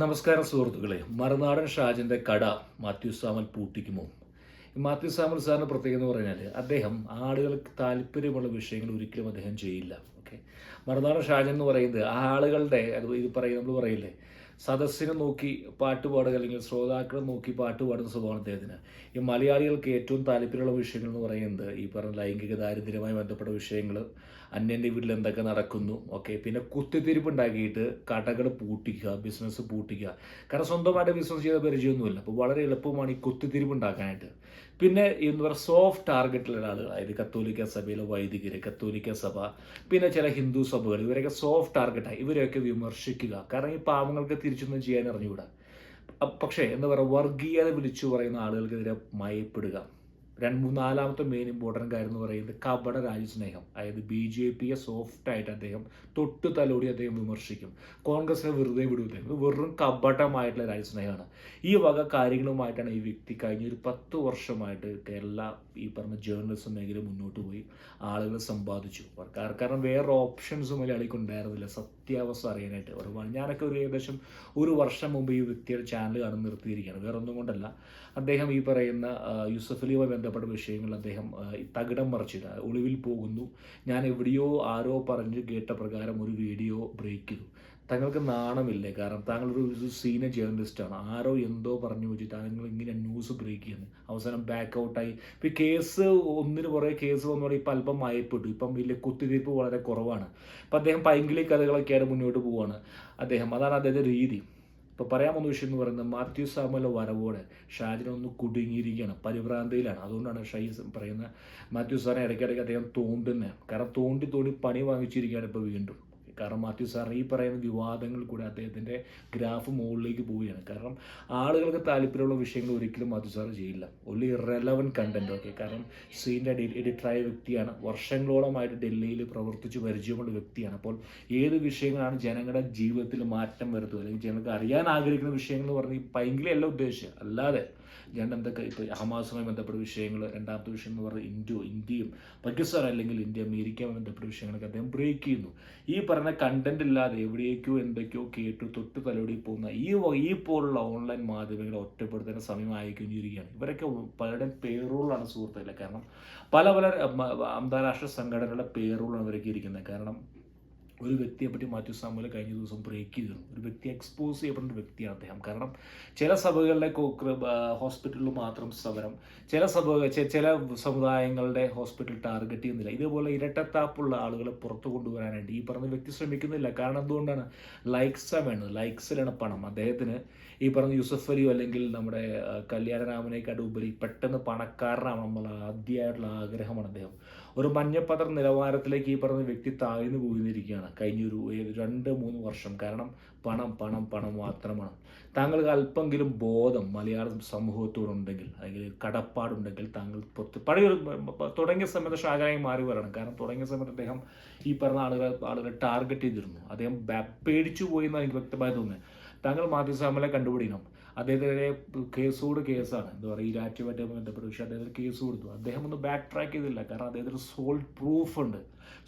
നമസ്കാരം സുഹൃത്തുക്കളെ. മറുനാടൻ ഷാജിന്റെ കട മാത്യു സാമൽ പൂട്ടിക്കുമോ മാത്യു സാമൽ സാറിന് പ്രത്യേകത എന്ന് പറഞ്ഞാൽ അദ്ദേഹം ആളുകൾക്ക് താല്പര്യമുള്ള വിഷയങ്ങൾ ഒരിക്കലും അദ്ദേഹം ചെയ്യില്ല. ഓക്കെ? മറുനാടൻ ഷാജൻ എന്ന് പറയുന്നത് ആ ആളുകളുടെ അത് ഇത് പറയും നമ്മൾ പറയില്ലേ? സദസ്സിനെ നോക്കി പാട്ട് പാടുക അല്ലെങ്കിൽ ശ്രോതാക്കളെ നോക്കി പാട്ട് പാടുന്ന സ്വഭാവം അദ്ദേഹത്തിന്. ഈ മലയാളികൾക്ക് ഏറ്റവും താല്പര്യമുള്ള വിഷയങ്ങൾ എന്ന് പറയുന്നത് ഈ പറഞ്ഞ ലൈംഗിക ദാരിദ്ര്യവുമായി ബന്ധപ്പെട്ട വിഷയങ്ങൾ അന്യന്റെ വീട്ടിൽ എന്തൊക്കെ നടക്കുന്നു ഓക്കെ പിന്നെ കുത്തിത്തിരിപ്പ് ഉണ്ടാക്കിയിട്ട് കടകൾ പൂട്ടിക്കുക ബിസിനസ് പൂട്ടിക്കുക. കാരണം സ്വന്തമായിട്ട് ബിസിനസ് ചെയ്ത പരിചയമൊന്നുമില്ല. അപ്പോൾ വളരെ എളുപ്പമാണ് ഈ കുത്തിത്തിരിപ്പ് ഉണ്ടാക്കാനായിട്ട്. പിന്നെ എന്ന് പറയുക സോഫ്റ്റ് ടാർഗറ്റിലുള്ള ആളുകൾ അതായത് കത്തോലിക്ക സഭയിലെ വൈദികർ കത്തോലിക്ക സഭ പിന്നെ ചില ഹിന്ദു സഭകൾ ഇവരൊക്കെ സോഫ്റ്റ് ടാർഗറ്റായി ഇവരെയൊക്കെ വിമർശിക്കുക. കാരണം ഈ പാവങ്ങൾക്ക് തിരിച്ചൊന്നും ചെയ്യാൻ അറിഞ്ഞുകൂടാ. പക്ഷേ എന്താ പറയുക വർഗീയത വിളിച്ചു പറയുന്ന ആളുകൾക്കെതിരെ മയപ്പെടുക. രണ്ട് മൂന്നാലാമത്തെ മെയിൻ ഇമ്പോർട്ടന്റ് കാര്യം എന്ന് പറയുന്നത് കപട രാജ്യസ്നേഹം. അതായത് ബി ജെ പിയെ സോഫ്റ്റായിട്ട് അദ്ദേഹം തൊട്ട് തലോടി അദ്ദേഹം വിമർശിക്കും. കോൺഗ്രസിനെ വെറുതെ വിടൂല ഇത് വെറും കപടമായിട്ടുള്ള രാജ്യസ്നേഹമാണ്. ഈ വക കാര്യങ്ങളുമായിട്ടാണ് ഈ വ്യക്തി കഴിഞ്ഞ ഒരു പത്ത് വർഷമായിട്ട് കേരള ഈ പറഞ്ഞ ജേർണലിസം മേഖല മുന്നോട്ട് പോയി ആളുകൾ സമ്പാദിച്ചു. കാരണം വേറെ ഓപ്ഷൻസ് മലയാളിക്ക് ഉണ്ടായിരുന്നില്ല സത്യാവസ്ഥ അറിയാനായിട്ട് ഒരുപാട്. ഞാനൊക്കെ ഒരു ഏകദേശം ഒരു വർഷം മുമ്പ് ഈ വ്യക്തിയുടെ ചാനൽ കാണുന്ന നിർത്തിയിരിക്കുകയാണ്. വേറെ ഒന്നും കൊണ്ടല്ല. അദ്ദേഹം ഈ പറയുന്ന യൂസഫ് അലിയുമായി ബന്ധപ്പെട്ട വിഷയങ്ങൾ അദ്ദേഹം തകിടം മറിച്ചിട്ട് ഒളിവിൽ പോകുന്നു. ഞാൻ എവിടെയോ ആരോ പറഞ്ഞ് കേട്ട പ്രകാരം ഒരു വീഡിയോ ബ്രേക്ക് ചെയ്തു. തങ്ങൾക്ക് നാണമില്ലേ? കാരണം താങ്കൾ ഒരു സീനിയർ ജേർണലിസ്റ്റാണ്. ആരോ എന്തോ പറഞ്ഞു വെച്ചിട്ട് താങ്കൾ ഇങ്ങനെ ന്യൂസ് ബ്രേക്ക് ചെയ്യുന്നു. അവസാനം ബാക്ക് ഔട്ടായി ഇപ്പം കേസ് ഒന്നിന് പുറകെ കേസ് വന്നോടെ ഇപ്പം അല്പം മയപ്പെട്ടു. ഇപ്പം വലിയ കുത്തിവയ്പ്പ് വളരെ കുറവാണ്. അപ്പം അദ്ദേഹം പൈങ്കിളി കഥകളൊക്കെയാണ് മുന്നോട്ട് പോവുകയാണ് അദ്ദേഹം അതാണ് അദ്ദേഹത്തിന്റെ രീതി. ഇപ്പോൾ പറയാൻ പോകുന്ന വിഷയം എന്ന് പറയുന്നത് മാത്യു സാമല വരവോടെ ഷാജിനെ ഒന്ന് കുടുങ്ങിയിരിക്കുകയാണ്. പരിഭ്രാന്തിയിലാണ്. അതുകൊണ്ടാണ് ഷൈസ് പറയുന്ന മാത്യു സാറിനെ ഇടയ്ക്കിടയ്ക്ക് അദ്ദേഹം തോണ്ടുന്നത് കാരണം തോണ്ടി തോണ്ടി പണി വാങ്ങിച്ചിരിക്കുകയാണ് ഇപ്പോൾ വീണ്ടും. കാരണം മാത്യു സാർ ഈ പറയുന്ന വിവാദങ്ങൾ കൂടെ അദ്ദേഹത്തിന്റെ ഗ്രാഫ് മുകളിലേക്ക് പോവുകയാണ്. കാരണം ആളുകൾക്ക് താല്പര്യമുള്ള വിഷയങ്ങൾ ഒരിക്കലും മാത്യു സാർ ചെയ്യില്ല. ഒല്ലി റെലവൻ കണ്ടന്റ് ഒക്കെ കാരണം സീന്റെ എഡിറ്ററായ വ്യക്തിയാണ്. വർഷങ്ങളോളമായിട്ട് ഡൽഹിയിൽ പ്രവർത്തിച്ച് പരിചയമുള്ള വ്യക്തിയാണ്. അപ്പോൾ ഏത് വിഷയങ്ങളാണ് ജനങ്ങളുടെ ജീവിതത്തിൽ മാറ്റം വരുത്തുക? അല്ലെങ്കിൽ ജനങ്ങൾക്ക് അറിയാൻ ആഗ്രഹിക്കുന്ന വിഷയങ്ങൾ ഈ പൈങ്കിളിയല്ല ഉദ്ദേശിച്ചത്. അല്ലാതെ ഞാൻ എന്തൊക്കെ ഇപ്പോൾ ഹമാസുമായി ബന്ധപ്പെട്ട വിഷയങ്ങൾ രണ്ടാമത്തെ വിഷയം എന്ന് പറഞ്ഞാൽ ഇന്ത്യ ഇന്ത്യയും പാകിസ്ഥാൻ അല്ലെങ്കിൽ ഇന്ത്യ അമേരിക്കയുമായി ബന്ധപ്പെട്ട വിഷയങ്ങളൊക്കെ അദ്ദേഹം ബ്രേക്ക് ചെയ്യുന്നു. ഈ പറഞ്ഞ കണ്ടന്റ് ഇല്ലാതെ എവിടേക്കോ എന്തൊക്കെയോ കേട്ടു തൊട്ട് തലോടി പോകുന്ന ഈ ഈ പോലുള്ള ഓൺലൈൻ മാധ്യമങ്ങളെ ഒറ്റപ്പെടുത്തേണ്ട സമയമായിക്കൊണ്ടിരിക്കുകയാണ് ഇവരൊക്കെ പലരുടെയും പേറോളാണ് സുഹൃത്തുക്കളെ. കാരണം പല പല അന്താരാഷ്ട്ര സംഘടനകളുടെ പേറോളാണ് ഇവരൊക്കെ ഇരിക്കുന്നത്. കാരണം ഒരു വ്യക്തിയെ പറ്റി മാത്യു സാമുല കഴിഞ്ഞ ദിവസം ബ്രേക്ക് ചെയ്തിരുന്നു. ഒരു വ്യക്തി എക്സ്പോസ് ചെയ്യപ്പെടുന്ന വ്യക്തിയാണ് അദ്ദേഹം. കാരണം ചില സഭകളിലെ ഹോസ്പിറ്റലിൽ മാത്രം സമരം ചില സഭകൾ ചില സമുദായങ്ങളുടെ ഹോസ്പിറ്റൽ ടാർഗറ്റ് ചെയ്യുന്നില്ല. ഇതേപോലെ ഇരട്ടത്താപ്പുള്ള ആളുകളെ പുറത്തു കൊണ്ടുവരാനായിട്ട് ഈ പറഞ്ഞ വ്യക്തി ശ്രമിക്കുന്നില്ല. കാരണം എന്തുകൊണ്ടാണ്? ലൈക്സാണ് വേണ്ടത്. ലൈക്സിലാണ് പണം. അദ്ദേഹത്തിന് ഈ പറഞ്ഞ യൂസഫ് അലിയോ അല്ലെങ്കിൽ നമ്മുടെ കല്യാണരാമനേക്കാട് ഉപരി പെട്ടെന്ന് പണക്കാരനാണ് എന്നുള്ള ആദ്യമായിട്ടുള്ള ആഗ്രഹമാണ് അദ്ദേഹം. ഒരു മഞ്ഞപ്പത്ര നിലവാരത്തിലേക്ക് ഈ പറഞ്ഞ വ്യക്തി താഴ്ന്നു പോയിരിക്കുകയാണ് കഴിഞ്ഞൊരു രണ്ട് മൂന്ന് വർഷം. കാരണം പണം പണം പണം മാത്രമാണ് താങ്കൾക്ക് അല്പമെങ്കിലും ബോധം മലയാള സമൂഹത്തോടുണ്ടെങ്കിൽ അല്ലെങ്കിൽ കടപ്പാടുണ്ടെങ്കിൽ താങ്കൾ പഴയ തുടങ്ങിയ സമയത്ത് ഷാജായി മാറി വരണം. കാരണം തുടങ്ങിയ സമയത്ത് അദ്ദേഹം ഈ പറഞ്ഞ ആളുകളെ ആളുകളെ ടാർഗറ്റ് ചെയ്തിരുന്നു. അദ്ദേഹം പേടിച്ചു പോയി എന്നാണ് എനിക്ക് വ്യക്തമായി തോന്നുന്നത്. താങ്കൾ മാത്യു സാമലെ കണ്ടുപിടിക്കണം. അദ്ദേഹത്തിനെതിരെ കേസോട് കേസാണ്. എന്താ പറയുക ഈ രാറ്റുമായിട്ട് ബന്ധപ്പെട്ട പക്ഷേ അദ്ദേഹത്തിന് കേസ് കൊടുത്തു. അദ്ദേഹം ഒന്ന് ബാക്ക് ട്രാക്ക് ചെയ്തില്ല. കാരണം അദ്ദേഹത്തിന് സോൾഡ് പ്രൂഫ് ഉണ്ട്.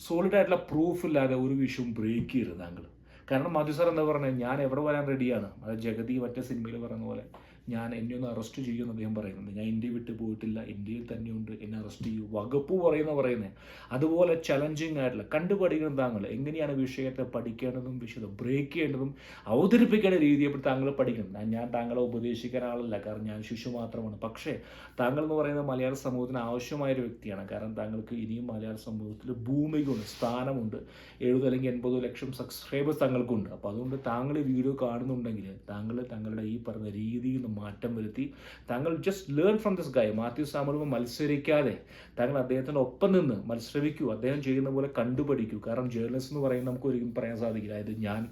സോളിഡ് ആയിട്ടുള്ള പ്രൂഫ് ഇല്ലാതെ ഒരു വിഷയവും ബ്രേക്ക് ചെയ്യരുത് താങ്കൾ. കാരണം സാർ എന്താ പറഞ്ഞത്? ഞാൻ എവിടെ വരാൻ റെഡിയാണ് അത് ജഗതി മറ്റേ സിനിമയിൽ പറയുന്ന പോലെ. ഞാൻ എന്നെ ഒന്ന് അറസ്റ്റ് ചെയ്യുമെന്ന് അദ്ദേഹം പറയുന്നുണ്ട്. ഞാൻ ഇന്ത്യ വിട്ടു പോയിട്ടില്ല. ഇന്ത്യയിൽ തന്നെയുണ്ട് എന്നെ അറസ്റ്റ് ചെയ്യൂ. വകുപ്പ് പറയുന്ന പറയുന്നത് അതുപോലെ ചലഞ്ചിങ് ആയിട്ടുള്ള കണ്ടുപഠിക്കുന്ന താങ്കൾ എങ്ങനെയാണ് വിഷയത്തെ പഠിക്കേണ്ടതും വിഷയത്തെ ബ്രേക്ക് ചെയ്യേണ്ടതും അവതരിപ്പിക്കേണ്ട രീതിയെ താങ്കൾ പഠിക്കണം. ഞാൻ- താങ്കളെ ഉപദേശിക്കാൻ ആളല്ല. കാരണം ഞാൻ ശിശു മാത്രമാണ്. പക്ഷേ താങ്കൾ എന്ന് പറയുന്ന മലയാള സമൂഹത്തിന് ആവശ്യമായ ഒരു വ്യക്തിയാണ്. കാരണം താങ്കൾക്ക് ഇനിയും മലയാള സമൂഹത്തിൽ ഭൂമിക്കുണ്ട് സ്ഥാനമുണ്ട്. എഴുപത് അല്ലെങ്കിൽ എൺപത് ലക്ഷം സബ്സ്ക്രൈബേഴ്സ് താങ്കൾക്കുണ്ട്. അപ്പോൾ അതുകൊണ്ട് താങ്കൾ വീഡിയോ കാണുന്നുണ്ടെങ്കിൽ താങ്കൾ താങ്കളുടെ ഈ പറഞ്ഞ രീതിയിൽ മാറ്റം വരുത്തി. താങ്കൾ just learn from this guy Mathew Samuel മത്സരിക്കാതെ താങ്കൾ അദ്ദേഹത്തിന്റെ ഒപ്പം നിന്ന് മത്സരിക്കൂ. അദ്ദേഹം ചെയ്യുന്ന പോലെ കണ്ടുപഠിക്കൂ. കാരണം ജേർണലിസ്റ്റ് എന്ന് പറയുന്നത് നമുക്ക് ഒരിക്കലും പറയാൻ സാധിക്കില്ല. അതായത് ഞാൻ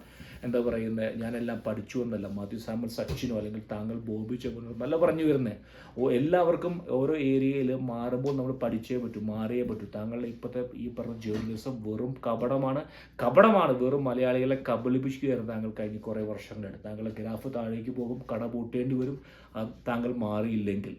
എന്താ പറയുന്നത് ഞാനെല്ലാം പഠിച്ചു എന്നല്ല. മാത്യു സാമൽ സച്ചിനോ അല്ലെങ്കിൽ താങ്കൾ ബോബി ചെമ്മനോ നല്ല പറഞ്ഞു വരുന്നത് ഓ എല്ലാവർക്കും ഓരോ ഏരിയയിൽ മാറുമ്പോൾ നമ്മൾ പഠിച്ചേ പറ്റൂ മാറിയേ പറ്റൂ. താങ്കൾ ഇപ്പോഴത്തെ ഈ പറഞ്ഞ ജേർണലിസം വെറും കപടമാണ്. കപടമാണ് വെറും മലയാളികളെ കബളിപ്പിക്കുകയായിരുന്നു താങ്കൾ കഴിഞ്ഞ കുറേ വർഷങ്ങളായിട്ട് താങ്കളുടെ ഗ്രാഫ് താഴേക്ക് പോകും കട പൂട്ടേണ്ടി വരും. താങ്കൾ മാറിയില്ലെങ്കിൽ.